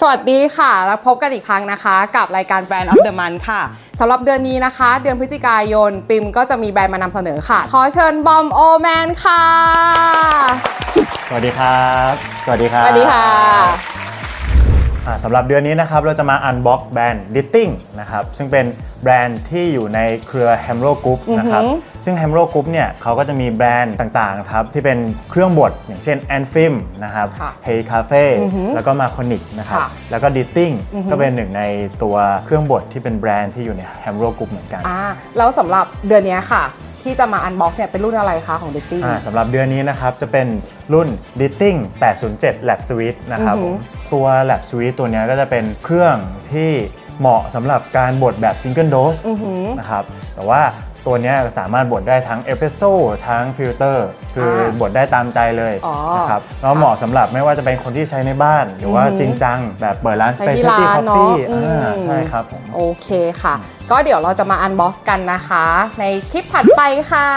สวัสดีค่ะ แล้วพบกันอีกครั้งนะคะ กับรายการ Brand of the Month ค่ะสำหรับเดือนนี้นะคะ เดือนพฤศจิกายน ปิมก็จะมีแบรนด์มานำเสนอค่ะ ขอเชิญบอมโอแมนค่ะ สวัสดีครับ สวัสดีครับ สวัสดีค่ะอ่า สำหรับเดือนนี้นะครับเราจะมาอันบ็อกแบรนด์ Ditting นะครับซึ่งเป็นแบรนด์ที่อยู่ในเครือ Hamro Group นะครับอือหือซึ่ง Hamro Group เนี่ยเขาก็จะมีแบรนด์ต่างๆครับที่เป็นเครื่องบดอย่างเช่น Anfim นะครับค่ะ Hey Cafe อือหือแล้วก็ Maconic นะครับค่ะแล้วก็ Ditting อือหือก็เป็นหนึ่งในตัวเครื่องบดที่เป็นแบรนด์ที่อยู่ใน Hamro Group เหมือนกันอ่าแล้วสำหรับเดือนนี้ค่ะ ที่จะมาอันบ็อกซ์เนี่ยเป็นรุ่นอะไรคะของ d ิ t t y อ่าสำหรับเดือนนี้นะครับ จะเป็นรุ่น Ditting 807 Lab Suite นะครับอือหืผอมตัว Lab Suite ตัวเนี้ยก็จะเป็นเครื่องที่เหมาะสำหรับการบดแบบ Single Dose อือหือ นะครับแต่ว่า ตัวเนี้ยสามารถบดได้ทั้งเอสเ e รสโซ่ทั้งฟิลเตอร์คืออาบดได้ตามใจเลยอ๋อนะครับแล้วเหมาะสำหรับไม่ว่าจะเป็นคนที่ใช้ในบ้าน หรือว่าอือหือจริงจัง แบบเปิดร้านใช้ที่ Specialty ร้านเนอะ Coffee อืมอ่าใช่ครับผมโอเคค่ะ ก็เดี๋ยวเราจะมาอันบ็อกซ์กันนะคะ ในคลิปถัดไปค่ะ